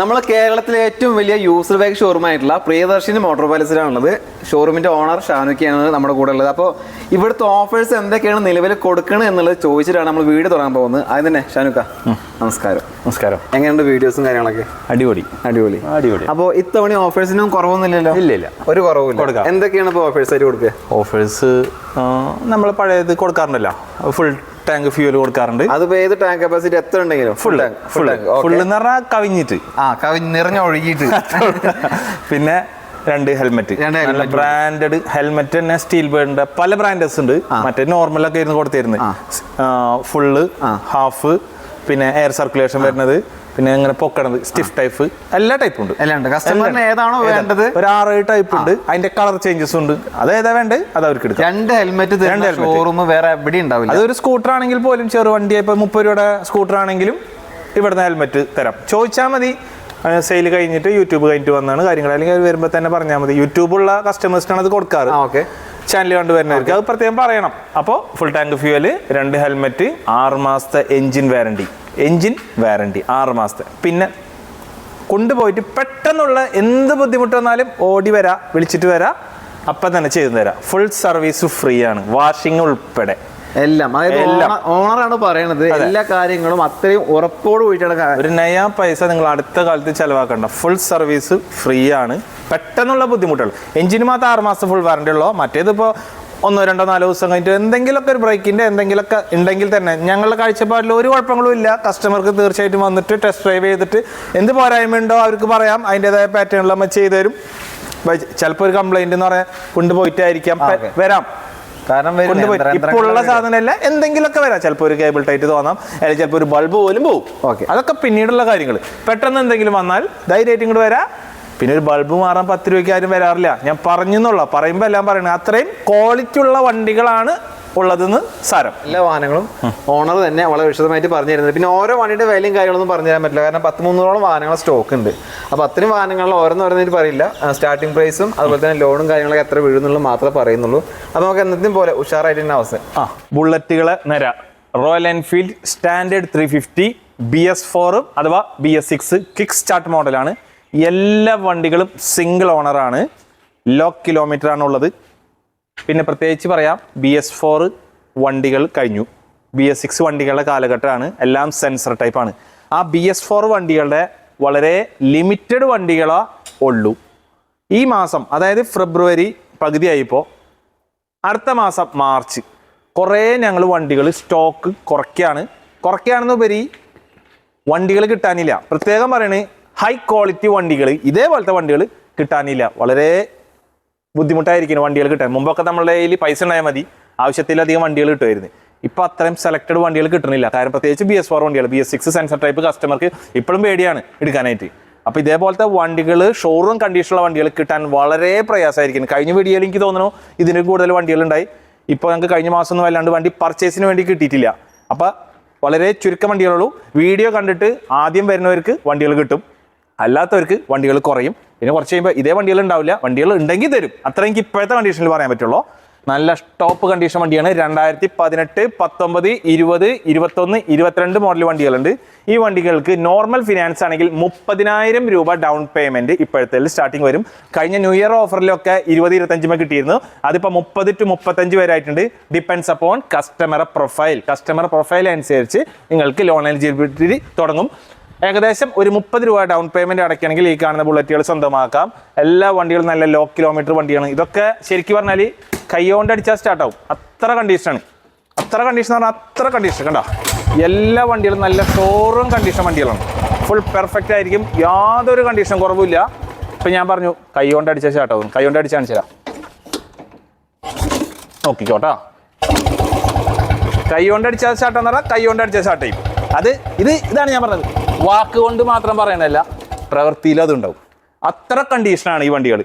നമ്മൾ കേരളത്തിലെ ഏറ്റവും വലിയ യൂസർ ബൈക്ക് ഷോറൂം ആയിട്ടുള്ള പ്രിയദർശിനി മോട്ടോർ പാലസിലാണുള്ളത് ഷോറൂമിന്റെ ഓണർ ഷാനുക്കിയാണ് നമ്മുടെ കൂടെ ഉള്ളത്. അപ്പോൾ ഇവിടുത്തെ ഓഫേഴ്സ് എന്തൊക്കെയാണ് നിലവിൽ കൊടുക്കണത് എന്നുള്ളത് ചോദിച്ചിട്ടാണ് നമ്മൾ വീട് തുടങ്ങാൻ പോകുന്നത്. അത് തന്നെ ഷാനുക്ക. നമസ്കാരം. നമസ്കാരം. എങ്ങനെയുണ്ട് വീഡിയോസും കാര്യങ്ങളൊക്കെ? അടിപൊളി. അടിപൊളി. അടിപൊളി. അപ്പോൾ ഇത്തവണ ഓഫേഴ്സിനും കുറവൊന്നുമില്ലല്ലോ? ഇല്ല ഇല്ല. ഒരു കുറവില്ല കൊടുക്കാം. എന്തൊക്കെയാണ് ഇപ്പോൾ ഓഫേഴ്സ് ആയിട്ട് കൊടുക്കുക? ഓഫേഴ്സ് നമ്മൾ പഴയത് കൊടുക്കാറുണ്ടല്ലോ. ഫുൾ ടാങ്ക് ഫ്യൂൽ കൊടുക്കാറുണ്ട്. അത് ഏത് ടാങ്ക് കപ്പാസിറ്റി എത്ര ഉണ്ടെങ്കിലും? Full tank full tank. Full എന്ന് പറഞ്ഞാൽ കവിഞ്ഞിട്ട്. ആ കവി നിറഞ്ഞൊഴുകിയിട്ട് പിന്നെ രണ്ട് ഹെൽമെറ്റ്. നല്ല ബ്രാൻഡഡ് ഹെൽമെറ്റ് തന്നെ സ്റ്റീൽ ബേർഡിന്റെ പല ബ്രാൻഡസ് ഉണ്ട്. മറ്റേ നോർമൽ ഒക്കെ ഇരുന്ന് കൊടുത്തിരുന്നത് ഫുള്ള് ഹാഫ് പിന്നെ എയർ സർക്കുലേഷൻ വരുന്നത് പിന്നെ അങ്ങനെ പൊക്കണത് സ്റ്റിഫ് ടൈപ്പ് എല്ലാ ടൈപ്പും ഉണ്ട്. എല്ലാം ഉണ്ട്. കസ്റ്റമറിന് ഏതാണോ വേണ്ടത്? ഒരു ആറ് ടൈപ്പ് ഉണ്ട്. അതിന്റെ കളർ ചേഞ്ചസ് ഉണ്ട്. അത് ഏതാ വേണ്ടത് അത് അവർക്ക് എടുക്കാം. രണ്ട് ഹെൽമെറ്റ് രണ്ട് ഹെൽമെറ്റ് ഷോറൂം വേറെ എവിടെ ഉണ്ടാവില്ല. അതൊരു സ്കൂട്ടർ ആണെങ്കിൽ പോലും ചെറു വണ്ടി ഇപ്പൊ മുപ്പത് രൂപയുടെ സ്കൂട്ടർ ആണെങ്കിലും ഇവിടുന്ന് ഹെൽമെറ്റ് തരാം. ചോദിച്ചാൽ മതി. സെയിൽ കഴിഞ്ഞിട്ട് യൂട്യൂബ് കഴിഞ്ഞിട്ട് വന്നാണ് കാര്യങ്ങൾ. അല്ലെങ്കിൽ വരുമ്പോൾ തന്നെ പറഞ്ഞാൽ മതി. യൂട്യൂബുള്ള കസ്റ്റമേഴ്സിനാണ് അത് കൊടുക്കാറ്. ഓക്കെ ചാനൽ കണ്ട് വരുന്നവർക്ക് അത് പ്രത്യേകം പറയണം. അപ്പോൾ ഫുൾ ടാങ്ക് ഫ്യൂവൽ രണ്ട് ഹെൽമെറ്റ് ആറ് മാസത്തെ എഞ്ചിൻ വാറണ്ടി എഞ്ചിൻ വാറണ്ടി ആറ് മാസത്തെ. പിന്നെ കൊണ്ടുപോയിട്ട് പെട്ടെന്നുള്ള എന്ത് ബുദ്ധിമുട്ട് വന്നാലും ഓടി വരാ വിളിച്ചിട്ട് വരാ അപ്പം തന്നെ ചെയ്തു തരാം. ഫുൾ സർവീസ് ഫ്രീ ആണ്. വാഷിംഗ് ഉൾപ്പെടെ. എല്ലാം. അതായത് ഓണറാണ് പറയണത്. എല്ലാ കാര്യങ്ങളും അത്രയും ഉറപ്പോട് കൂടിയിട്ടാണ് ഒരു നയാ പൈസ നിങ്ങൾ അടുത്ത കാലത്ത് ചെലവാക്കണ്ട. ഫുൾ സർവീസ് ഫ്രീ ആണ്. പെട്ടെന്നുള്ള ബുദ്ധിമുട്ടുകൾ. എഞ്ചിന് മാത്രം ആറ് മാസം ഫുൾ വാറണ്ടി ഉള്ളോ? മറ്റേതിപ്പോ ഒന്നോ രണ്ടോ നാലോ ദിവസം കഴിഞ്ഞിട്ട് എന്തെങ്കിലുമൊക്കെ ഒരു ബ്രേക്കിന്റെ എന്തെങ്കിലുമൊക്കെ ഉണ്ടെങ്കിൽ തന്നെ ഞങ്ങളുടെ കാഴ്ചപ്പാടിൽ ഒരു കുഴപ്പങ്ങളും ഇല്ല. കസ്റ്റമർക്ക് തീർച്ചയായിട്ടും വന്നിട്ട് ടെസ്റ്റ് ഡ്രൈവ് ചെയ്തിട്ട് എന്ത് പോരായ്മയുണ്ടോ അവർക്ക് പറയാം. അതിന്റെതായ പാറ്റേണിൽ നമ്മൾ ചെയ്തു തരും. ചിലപ്പോൾ ഒരു കംപ്ലൈന്റ് എന്ന് പറയാൻ കൊണ്ടുപോയിട്ടായിരിക്കാം. വരാം. കാരണം ഇപ്പോൾ ഉള്ള സാധനമല്ല എന്തെങ്കിലുമൊക്കെ വരാം. ചിലപ്പോൾ ഒരു കേബിൾ ടൈറ്റ് തോന്നാം. അല്ലെങ്കിൽ ചിലപ്പോൾ ഒരു ബൾബ് പോലും പോകും ഓക്കെ അതൊക്കെ പിന്നീടുള്ള കാര്യങ്ങൾ. പെട്ടെന്ന് എന്തെങ്കിലും വന്നാൽ ധൈര്യമായിട്ട് ഇങ്ങോട്ട് വരാം. പിന്നെ ഒരു ബൾബ് മാറാൻ പത്ത് രൂപയ്ക്ക് ആരും വരാറില്ല. ഞാൻ പറഞ്ഞെന്നുള്ള പറയുമ്പോൾ എല്ലാം പറയുന്നത്. അത്രയും ക്വാളിറ്റി ഉള്ള വണ്ടികളാണ് ഉള്ളതെന്ന് സാരം. എല്ലാ വാഹനങ്ങളും ഓണർ തന്നെ വളരെ വിശദമായിട്ട് പറഞ്ഞു തരുന്നത് പിന്നെ ഓരോ വണ്ടിയുടെ വിലയും കാര്യങ്ങളൊന്നും പറഞ്ഞു തരാൻ പറ്റില്ല. കാരണം പത്ത് മുന്നൂറോളം വാഹനങ്ങൾ സ്റ്റോക്ക് ഉണ്ട്. അപ്പോൾ അത്രയും വാഹനങ്ങളിൽ ഓരോന്ന് ഓരോന്നിട്ട് പറയില്ല. സ്റ്റാർട്ടിംഗ് പ്രൈസും അതുപോലെ തന്നെ ലോണും കാര്യങ്ങളൊക്കെ എത്ര വീഴുന്നുള്ളൂ മാത്രമേ പറയുന്നുള്ളൂ. അപ്പോൾ നമുക്ക് എന്നത്തേയും പോലെ ഉഷാറായിട്ട് തന്നെ അവസ്ഥ ആ ബുള്ളറ്റുകളെ നിര. Royal Enfield standard three fifty B S ഫോറും അഥവാ B S six kick start മോഡലാണ് എല്ലാ വണ്ടികളും സിംഗിൾ ഓണറാണ് ലോ കിലോമീറ്റർ ആണ് ഉള്ളത് പിന്നെ പ്രത്യേകിച്ച് പറയാം ബി എസ് ഫോർ വണ്ടികൾ കഴിഞ്ഞു. ബി എസ് സിക്സ് വണ്ടികളുടെ കാലഘട്ടമാണ് എല്ലാം സെൻസർ ടൈപ്പാണ് ആ ബി എസ് ഫോർ വണ്ടികളുടെ വളരെ ലിമിറ്റഡ് വണ്ടികളാ ഉള്ളൂ. ഈ മാസം അതായത് ഫെബ്രുവരി പകുതിയായിപ്പോൾ അടുത്ത മാസം മാർച്ച് കുറേ ഞങ്ങൾ വണ്ടികൾ സ്റ്റോക്ക് കുറയ്ക്കുകയാണ്. കുറയ്ക്കുകയാണെന്നുപരി വണ്ടികൾ കിട്ടാനില്ല. പ്രത്യേകം പറയണേ ഹൈ ക്വാളിറ്റി വണ്ടികൾ ഇതേപോലത്തെ വണ്ടികൾ കിട്ടാനില്ല. വളരെ ബുദ്ധിമുട്ടായിരിക്കും വണ്ടികൾ കിട്ടാൻ. മുമ്പൊക്കെ നമ്മളുടെ കയ്യിൽ പൈസ ഉണ്ടായാൽ മതി. ആവശ്യത്തിലധികം വണ്ടികൾ കിട്ടുമായിരുന്നു. ഇപ്പോൾ അത്രയും സെലക്ടഡ് വണ്ടികൾ കിട്ടണില്ല. കാരണം പ്രത്യേകിച്ച് ബി എസ് ഫോർ വണ്ടികൾ B S six sensor type കസ്റ്റമർക്ക് ഇപ്പോഴും പേടിയാണ് എടുക്കാനായിട്ട്. അപ്പോൾ ഇതേപോലത്തെ വണ്ടികൾ ഷോറൂം കണ്ടീഷനുള്ള വണ്ടികൾ കിട്ടാൻ വളരെ പ്രയാസമായിരിക്കും കഴിഞ്ഞ വീഡിയോയിൽ എനിക്ക് തോന്നുന്നു ഇതിന് കൂടുതൽ വണ്ടികൾ ഉണ്ടായി. ഇപ്പോൾ ഞങ്ങൾക്ക് കഴിഞ്ഞ മാസം ഒന്നും അല്ലാണ്ട് വണ്ടി പർച്ചേസിന് വേണ്ടി കിട്ടിയിട്ടില്ല. അപ്പോൾ വളരെ ചുരുക്കം വണ്ടികളുള്ളൂ വീഡിയോ കണ്ടിട്ട് ആദ്യം വരുന്നവർക്ക് വണ്ടികൾ കിട്ടും. അല്ലാത്തവർക്ക് വണ്ടികൾ കുറയും. പിന്നെ കുറച്ച് കഴിയുമ്പോൾ ഇതേ വണ്ടികൾ ഉണ്ടാവില്ല. വണ്ടികൾ ഉണ്ടെങ്കിൽ തരും. അത്ര എനിക്ക് ഇപ്പോഴത്തെ കണ്ടീഷനിൽ പറയാൻ പറ്റുള്ളൂ. നല്ല ടോപ്പ് കണ്ടീഷൻ വണ്ടിയാണ് രണ്ടായിരത്തി പതിനെട്ട് പത്തൊമ്പത് ഇരുപത് ഇരുപത്തൊന്ന് ഇരുപത്തിരണ്ട് മോഡൽ വണ്ടികളുണ്ട്. ഈ വണ്ടികൾക്ക് നോർമൽ ഫിനാൻസ് ആണെങ്കിൽ മുപ്പതിനായിരം രൂപ ഡൗൺ പേയ്മെന്റ് ഇപ്പോഴത്തെ സ്റ്റാർട്ടിങ് വരും. കഴിഞ്ഞ ന്യൂ ഇയർ ഓഫറിലൊക്കെ ഇരുപത് ഇരുപത്തഞ്ചുമേ കിട്ടിയിരുന്നു. അതിപ്പോൾ മുപ്പത് ടു മുപ്പത്തഞ്ച് വരെ ആയിട്ടുണ്ട്. Depends upon customer profile customer profile അനുസരിച്ച് നിങ്ങൾക്ക് ലോൺ എലിജിബിലിറ്റി തുടങ്ങും. ഏകദേശം ഒരു മുപ്പത് രൂപ ഡൗൺ പേയ്മെന്റ് അടയ്ക്കണമെങ്കിൽ ഈ കാണുന്ന ബുള്ളറ്റുകൾ സ്വന്തമാക്കാം. എല്ലാ വണ്ടികളും നല്ല ലോ കിലോമീറ്റർ വണ്ടിയാണ് ഇതൊക്കെ ശരിക്കും പറഞ്ഞാൽ കൈകൊണ്ട് അടിച്ചാൽ സ്റ്റാർട്ടാവും അത്ര കണ്ടീഷനാണ് അത്ര കണ്ടീഷൻ പറഞ്ഞാൽ അത്ര കണ്ടീഷൻ കണ്ടോ? എല്ലാ വണ്ടികളും നല്ല ഷോറും കണ്ടീഷൻ വണ്ടികളാണ്. ഫുൾ പെർഫെക്റ്റ് ആയിരിക്കും. യാതൊരു കണ്ടീഷൻ കുറവില്ല ഇപ്പം ഞാൻ പറഞ്ഞു കൈകൊണ്ട് അടിച്ചാൽ സ്റ്റാർട്ടാവും കൈകൊണ്ട് അടിച്ചാൽ കാണിച്ചു നോക്കിക്കോട്ടാ നോക്കിക്കോട്ടോ. കൈ കൊണ്ട് അടിച്ചാൽ സ്റ്റാർട്ട് എന്ന് പറഞ്ഞാൽ കൈ കൊണ്ട് അടിച്ചാൽ സ്റ്റാർട്ട് ചെയ്യും. അത് ഇത് ഇതാണ് ഞാൻ പറഞ്ഞത്. വാക്ക് കൊണ്ട് മാത്രം പറയണല്ല പ്രവൃത്തിയിൽ അതുണ്ടാവും. അത്ര കണ്ടീഷനാണ് ഈ വണ്ടികൾ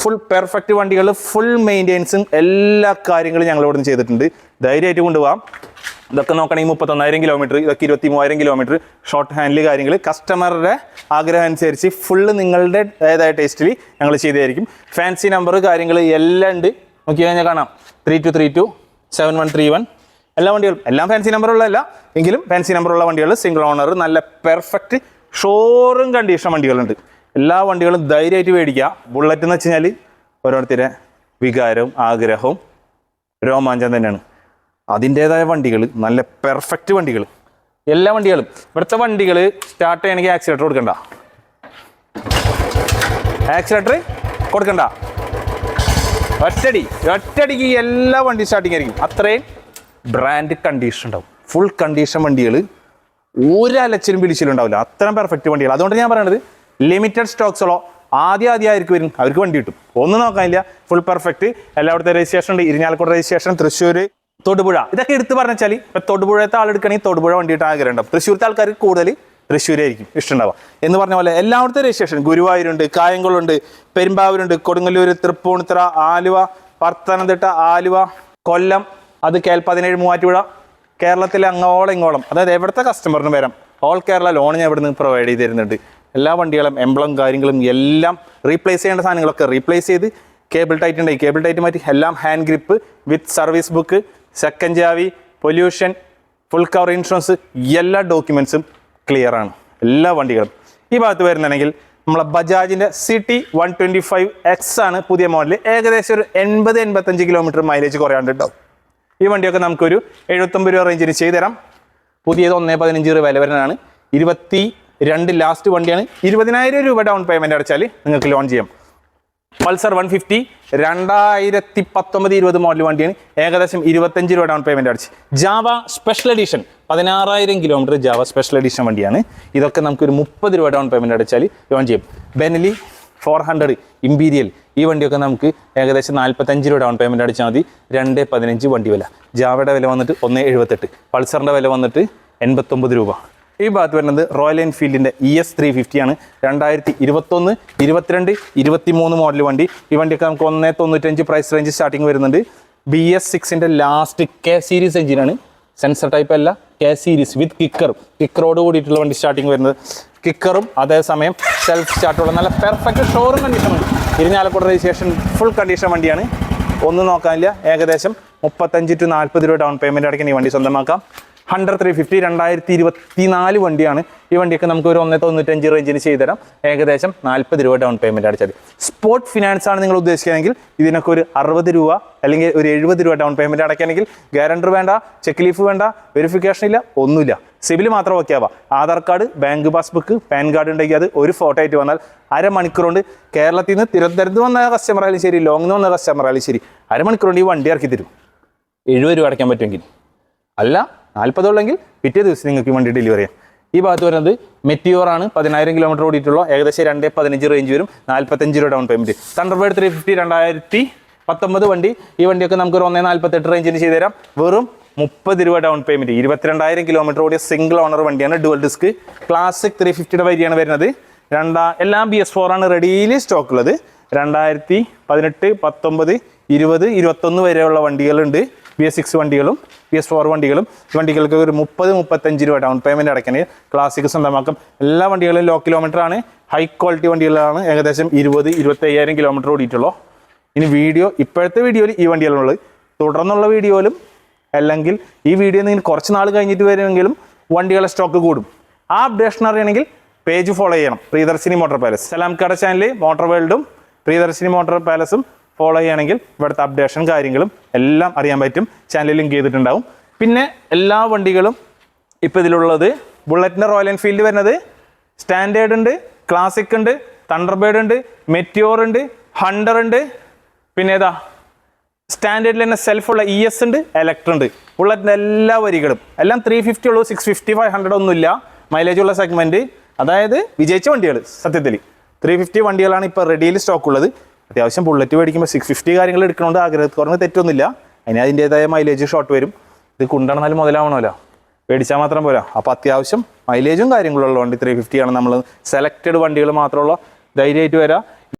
ഫുൾ പെർഫെക്റ്റ് വണ്ടികൾ ഫുൾ മെയിന്റെനൻസും എല്ലാ കാര്യങ്ങളും ഞങ്ങൾ ഇവിടെ നിന്ന് ചെയ്തിട്ടുണ്ട്. ധൈര്യമായിട്ട് കൊണ്ടുപോകാം ഇതൊക്കെ നോക്കണമെങ്കിൽ മുപ്പത്തൊന്നായിരം കിലോമീറ്റർ ഇതൊക്കെ ഇരുപത്തി മൂവായിരം കിലോമീറ്റർ ഷോർട്ട് ഹാൻഡിൽ കാര്യങ്ങൾ കസ്റ്റമറുടെ ആഗ്രഹം അനുസരിച്ച് ഫുള്ള് നിങ്ങളുടെ ഏതായ ടേസ്റ്റിൽ ഞങ്ങൾ ചെയ്തായിരിക്കും ഫാൻസി നമ്പർ കാര്യങ്ങൾ എല്ലാം ഉണ്ട്. നോക്കി കഴിഞ്ഞാൽ കാണാം. Three two three two seven one three one എല്ലാ വണ്ടികളും എല്ലാം ഫാൻസി നമ്പറുള്ളതല്ല എങ്കിലും ഫാൻസി നമ്പറുള്ള വണ്ടികൾ സിംഗിൾ ഓണർ നല്ല പെർഫെക്റ്റ് ഷോറും കണ്ടീഷൻ വണ്ടികളുണ്ട്. എല്ലാ വണ്ടികളും ധൈര്യമായിട്ട് മേടിക്കുക. ബുള്ളറ്റ് എന്ന് വെച്ച് കഴിഞ്ഞാൽ ഓരോരുത്തരെ വികാരവും ആഗ്രഹവും രോമാഞ്ചം തന്നെയാണ്. അതിന്റേതായ വണ്ടികൾ നല്ല പെർഫെക്റ്റ് വണ്ടികൾ എല്ലാ വണ്ടികളും. ഇവിടുത്തെ വണ്ടികൾ സ്റ്റാർട്ട് ചെയ്യണമെങ്കിൽ ആക്സിലേറ്റർ കൊടുക്കണ്ട. ആക്സിലേറ്റർ കൊടുക്കണ്ട. ഒറ്റടി ഒറ്റടിക്ക് എല്ലാ വണ്ടി സ്റ്റാർട്ടിങ് ആയിരിക്കും. അത്രയും ബ്രാൻഡ് കണ്ടീഷൻ ഉണ്ടാവും. ഫുൾ കണ്ടീഷൻ വണ്ടികൾ ഒരു അലച്ചിലും പിടിച്ചിലും ഉണ്ടാവില്ല അത്രയും പെർഫെക്റ്റ് വണ്ടികൾ. അതുകൊണ്ട് ഞാൻ പറയണത് ലിമിറ്റഡ് സ്റ്റോക്സുകളോ ആദ്യം ആദ്യമായിരിക്കും വരും? അവർക്ക് വണ്ടി കിട്ടും. ഒന്നും നോക്കാനില്ല. ഫുൾ പെർഫെക്റ്റ് എല്ലായിടത്തെ രജിസ്ട്രേഷൻ ഉണ്ട്. ഇരിഞ്ഞാലക്കുട രജിസ്ട്രേഷൻ തൃശ്ശൂർ തൊടുപുഴ. ഇതൊക്കെ എടുത്ത് പറഞ്ഞാൽ ഇപ്പം തൊടുപുഴത്തെ ആളെടുക്കണമെങ്കിൽ തൊടുപുഴ വണ്ടി കിട്ടാൻ ആഗ്രഹം ഉണ്ടാവും. തൃശ്ശൂരത്തെ ആൾക്കാർക്ക് കൂടുതൽ തൃശ്ശൂരായിരിക്കും ഇഷ്ടമുണ്ടാവുക. എന്ന് പറഞ്ഞ പോലെ എല്ലായിടത്തെ രജിസ്ട്രേഷൻ ഗുരുവായൂരുണ്ട് കായംകുളമുണ്ട് പെരുമ്പാവൂരുണ്ട് കൊടുങ്ങല്ലൂർ തൃപ്പൂണിത്തറ ആലുവ പത്തനംതിട്ട ആലുവ കൊല്ലം അത് കേൽ പതിനേഴ് മൂവാറ്റുപുഴ കേരളത്തിലെ അങ്ങോളം ഇങ്ങോളം അതായത് എവിടുത്തെ കസ്റ്റമറിന് വരാം? ഓൾ കേരള ലോൺ ഞാൻ ഇവിടുന്ന് പ്രൊവൈഡ് ചെയ്ത് തരുന്നുണ്ട് എല്ലാ വണ്ടികളും എംബ്ലം കാര്യങ്ങളും എല്ലാം റീപ്ലേസ് ചെയ്യേണ്ട സാധനങ്ങളൊക്കെ റീപ്ലേസ് ചെയ്ത് കേബിൾ ടൈറ്റ് ഉണ്ടായി കേബിൾ ടൈറ്റ് മാറ്റി എല്ലാം hand grip with service book second ചാവി പൊല്യൂഷൻ ഫുൾ കവർ ഇൻഷുറൻസ് എല്ലാ ഡോക്യുമെൻസും ക്ലിയർ ആണ്. എല്ലാ വണ്ടികളും. ഈ ഭാഗത്ത് വരുന്നുണ്ടെങ്കിൽ നമ്മളെ ബജാജിന്റെ city one twenty five X ആണ് പുതിയ മോഡൽ ഏകദേശം ഒരു എൺപത് എൺപത്തഞ്ച് കിലോമീറ്റർ മൈലേജ് കുറയാണ്ട് ഉണ്ടാവും ഈ വണ്ടിയൊക്കെ നമുക്കൊരു എഴുപത്തൊമ്പത് രൂപ റേഞ്ചിന് ചെയ്തുതരാം. പുതിയത് ഒന്നേ പതിനഞ്ച് രൂപ വില വരുന്നതാണ്. ഇരുപത്തി രണ്ട് ലാസ്റ്റ് വണ്ടിയാണ്. ഇരുപതിനായിരം രൂപ ഡൗൺ പേയ്മെന്റ് അടച്ചാൽ നിങ്ങൾക്ക് ലോൺ ചെയ്യാം. പൾസർ വൺ ഫിഫ്റ്റി രണ്ടായിരത്തി പത്തൊമ്പത് ഇരുപത് മോഡൽ വണ്ടിയാണ്. ഏകദേശം ഇരുപത്തഞ്ച് രൂപ ഡൗൺ പേയ്മെന്റ് അടച്ച്. ജാവ സ്പെഷ്യൽ എഡിഷൻ പതിനാറായിരം കിലോമീറ്റർ ജാവ സ്പെഷ്യൽ എഡിഷൻ വണ്ടിയാണ്. ഇതൊക്കെ നമുക്കൊരു മുപ്പത് രൂപ ഡൗൺ പേയ്മെന്റ് അടച്ചാൽ ലോൺ ചെയ്യും. Benelli four hundred Imperiale. ഈ വണ്ടിയൊക്കെ നമുക്ക് ഏകദേശം നാൽപ്പത്തഞ്ച് രൂപ ഡൗൺ പേയ്മെന്റ് അടിച്ചാൽ മതി. രണ്ട് പതിനഞ്ച് വണ്ടി വില. ജാവയുടെ വില വന്നിട്ട് ഒന്ന് എഴുപത്തെട്ട്. പൾസറിന്റെ വില വന്നിട്ട് എൺപത്തൊമ്പത് രൂപ. ഈ ഭാഗത്ത് വരുന്നത് റോയൽ എൻഫീൽഡിന്റെ ഇ എസ് ത്രീ ഫിഫ്റ്റിയാണ് രണ്ടായിരത്തി ഇരുപത്തൊന്ന് ഇരുപത്തിരണ്ട് ഇരുപത്തി മൂന്ന് മോഡൽ വണ്ടി. ഈ വണ്ടിയൊക്കെ നമുക്ക് ഒന്നേ തൊണ്ണൂറ്റഞ്ച് പ്രൈസ് റേഞ്ച് സ്റ്റാർട്ടിങ് വരുന്നുണ്ട്. ബി എസ് സിക്സിന്റെ ലാസ്റ്റ് കെ സീരീസ് എഞ്ചിനാണ് സെൻസർ ടൈപ്പ് അല്ല കെ സീരീസ് വിത്ത് കിക്കറും കിക്കറോട് കൂടിയിട്ടുള്ള വണ്ടി സ്റ്റാർട്ടിങ് വരുന്നത്. കിക്കറും അതേസമയം സെൽഫ് സ്റ്റാർട്ടുള്ള നല്ല പെർഫെക്റ്റ് ഷോറും കണ്ടീഷൻ വണ്ടി ഇരിഞ്ഞാലക്കുട രജിസ്ട്രേഷൻ ഫുൾ കണ്ടീഷൻ വണ്ടിയാണ്. ഒന്നും നോക്കാനില്ല. ഏകദേശം മുപ്പത്തഞ്ച് ടു നാൽപ്പത് രൂപ ഡൗൺ പേയ്മെന്റ് അടയ്ക്കുന്ന ഈ വണ്ടി സ്വന്തമാക്കാം. ഹൺഡ്രഡ് ത്രീ ഫിഫ്റ്റി രണ്ടായിരത്തി ഇരുപത്തി നാല് വണ്ടിയാണ്. ഈ വണ്ടിയൊക്കെ നമുക്ക് ഒരു ഒന്നേ തൊണ്ണൂറ്റഞ്ച് റേഞ്ചിന് ചെയ്തുതരാം. ഏകദേശം നാൽപ്പത് രൂപ ഡൗൺ പേയ്മെന്റ് അടച്ചാൽ സ്പോട്ട് ഫിനാൻസ് ആണ് നിങ്ങൾ ഉദ്ദേശിക്കുകയാണെങ്കിൽ ഇതിനൊക്കെ ഒരു അറുപത് രൂപ അല്ലെങ്കിൽ ഒരു എഴുപത് രൂപ ഡൗൺ പേയ്മെന്റ് അടയ്ക്കുകയാണെങ്കിൽ ഗ്യാരണ്ടർ വേണ്ട ചെക്ക് ലീഫ് വേണ്ട വെരിഫിക്കേഷൻ ഇല്ല ഒന്നുമില്ല. സിബിൽ മാത്രം ഓക്കെ ആവാം. Aadhaar card bank passbook PAN card ഉണ്ടെങ്കിൽ അത് ഒരു ഫോട്ടോ ആയിട്ട് വന്നാൽ അരമണിക്കൂർ കൊണ്ട് കേരളത്തിൽ നിന്ന് തിരുവനന്തപുരത്ത് വന്ന കസ്റ്റമർ ആയാലും ശരി നിന്ന് വന്ന കസ്റ്റമർ ആയാലും ശരി അരമണിക്കൂർ കൊണ്ട് ഈ വണ്ടി ഇറക്കി തരും. എഴുപത് രൂപ അടയ്ക്കാൻ പറ്റുമെങ്കിൽ. അല്ല നാൽപ്പതുള്ളെങ്കിൽ പിറ്റേ ദിവസം നിങ്ങൾക്ക് വണ്ടി ഡെലിവറി ചെയ്യാം. ഈ ഭാഗത്ത് വരുന്നത് മെറ്റിയോർ ആണ്. പതിനായിരം കിലോമീറ്റർ ഓടിയിട്ടുള്ള ഏകദേശം രണ്ട് പതിനഞ്ച് റേഞ്ച് വരും. നാൽപ്പത്തഞ്ച് രൂപ down payment Thunderbird three fifty രണ്ടായിരത്തി പത്തൊമ്പത് വണ്ടി. ഈ വണ്ടിയൊക്കെ നമുക്ക് ഒരു ഒന്നേ നാൽപ്പത്തെട്ട് റേഞ്ചിന് ചെയ്ത് തരാം വെറും മുപ്പത് രൂപ ഡൗൺ പേയ്മെന്റ് ഇരുപത്തിരണ്ടായിരം കിലോമീറ്റർ ഓടിയ സിംഗിൾ ഓണർ വണ്ടിയാണ് ഡുവൽ ഡിസ്ക് ക്ലാസിക് ത്രീ ഫിഫ്റ്റിയുടെ വരിയാണ് വരുന്നത്. രണ്ടാ എല്ലാം ബി എസ് ഫോറാണ് റെഡിയിൽ സ്റ്റോക്ക് ഉള്ളത്. രണ്ടായിരത്തി പതിനെട്ട് പത്തൊമ്പത് ഇരുപത് ഇരുപത്തൊന്ന് വരെയുള്ള വണ്ടികളുണ്ട്. ബി എസ് സിക്സ് വണ്ടികളും ബി എസ് ഫോർ വണ്ടികളും. ഈ വണ്ടികൾക്ക് ഒരു മുപ്പത് മുപ്പത്തഞ്ച് രൂപ ഡൗൺ പേയ്മെന്റ് അടയ്ക്കണേ ക്ലാസിക് സ്വന്തമാക്കും. എല്ലാ വണ്ടികളും ലോ കിലോമീറ്റർ ആണ്. ഹൈ ക്വാളിറ്റി വണ്ടികളാണ് ഏകദേശം ഇരുപത് ഇരുപത്തി അയ്യായിരം കിലോമീറ്റർ ഓടിയിട്ടുള്ളൂ. ഇനി വീഡിയോ ഇപ്പോഴത്തെ വീഡിയോയിൽ ഈ വണ്ടികളുള്ളത് തുടർന്നുള്ള വീഡിയോയിലും അല്ലെങ്കിൽ ഈ വീഡിയോ നിങ്ങൾ കുറച്ച് നാൾ കഴിഞ്ഞിട്ട് വരുമെങ്കിലും വണ്ടികളുടെ സ്റ്റോക്ക് കൂടും. ആ അപ്ഡേഷൻ അറിയണമെങ്കിൽ പേജ് ഫോളോ ചെയ്യണം. Priyadarshini motor palace. സലാം കട ചാനലിൽ മോട്ടോർ വേൾഡും പ്രിയദർശിനി മോട്ടോർ പാലസും ഫോളോ ചെയ്യുകയാണെങ്കിൽ ഇവിടുത്തെ അപ്ഡേഷൻ കാര്യങ്ങളും എല്ലാം അറിയാൻ പറ്റും. ചാനലിൽ ലിങ്ക് ചെയ്തിട്ടുണ്ടാവും. പിന്നെ എല്ലാ വണ്ടികളും ഇപ്പോൾ ഇതിലുള്ളത് ബുള്ളറ്റിന്റെ റോയൽ എൻഫീൽഡ് വരുന്നത്. സ്റ്റാൻഡേർഡ് ഉണ്ട് ക്ലാസിക് ഉണ്ട് തണ്ടർബേർഡ് ഉണ്ട് മെറ്റിയോർ ഉണ്ട് ഹണ്ടർ ഉണ്ട്. പിന്നെ ഏതാ? സ്റ്റാൻഡേർഡിൽ തന്നെ സെൽഫുള്ള ഇ എസ് ഉണ്ട് എലക്ട്ര ഉണ്ട്. ബുള്ളറ്റിന്റെ എല്ലാ വരികളും. എല്ലാം ത്രീ ഫിഫ്റ്റി ഉള്ളൂ സിക്സ് ഫിഫ്റ്റി ഫൈവ് ഹൺഡ്രഡ് ഒന്നുമില്ല മൈലേജ് ഉള്ള സെഗ്മെന്റ് അതായത് വിജയിച്ച വണ്ടികൾ സത്യത്തിൽ ത്രീ ഫിഫ്റ്റി വണ്ടികളാണ് ഇപ്പോൾ റെഡിയിൽ സ്റ്റോക്ക് ഉള്ളത്. അത്യാവശ്യം ബുള്ളറ്റ് മേടിക്കുമ്പോൾ സിക്സ് ഫിഫ്റ്റി കാര്യങ്ങൾ എടുക്കണോണ്ട് ആഗ്രഹക്കുറഞ്ഞ് തെറ്റൊന്നുമില്ല. അതിന് അതിന്റെതായ മൈലേജ് ഷോർട്ട് വരും. ഇത് കൊണ്ടുവന്നാലും മുതലാവണമല്ലോ. മേടിച്ചാൽ മാത്രം പോരാ. അപ്പോൾ അത്യാവശ്യം മൈലേജും കാര്യങ്ങളും ഉള്ള വണ്ടി ത്രീ ഫിഫ്റ്റിയാണ് നമ്മൾ സെലക്റ്റഡ് വണ്ടികൾ മാത്രമുള്ള ധൈര്യമായിട്ട് വരാം.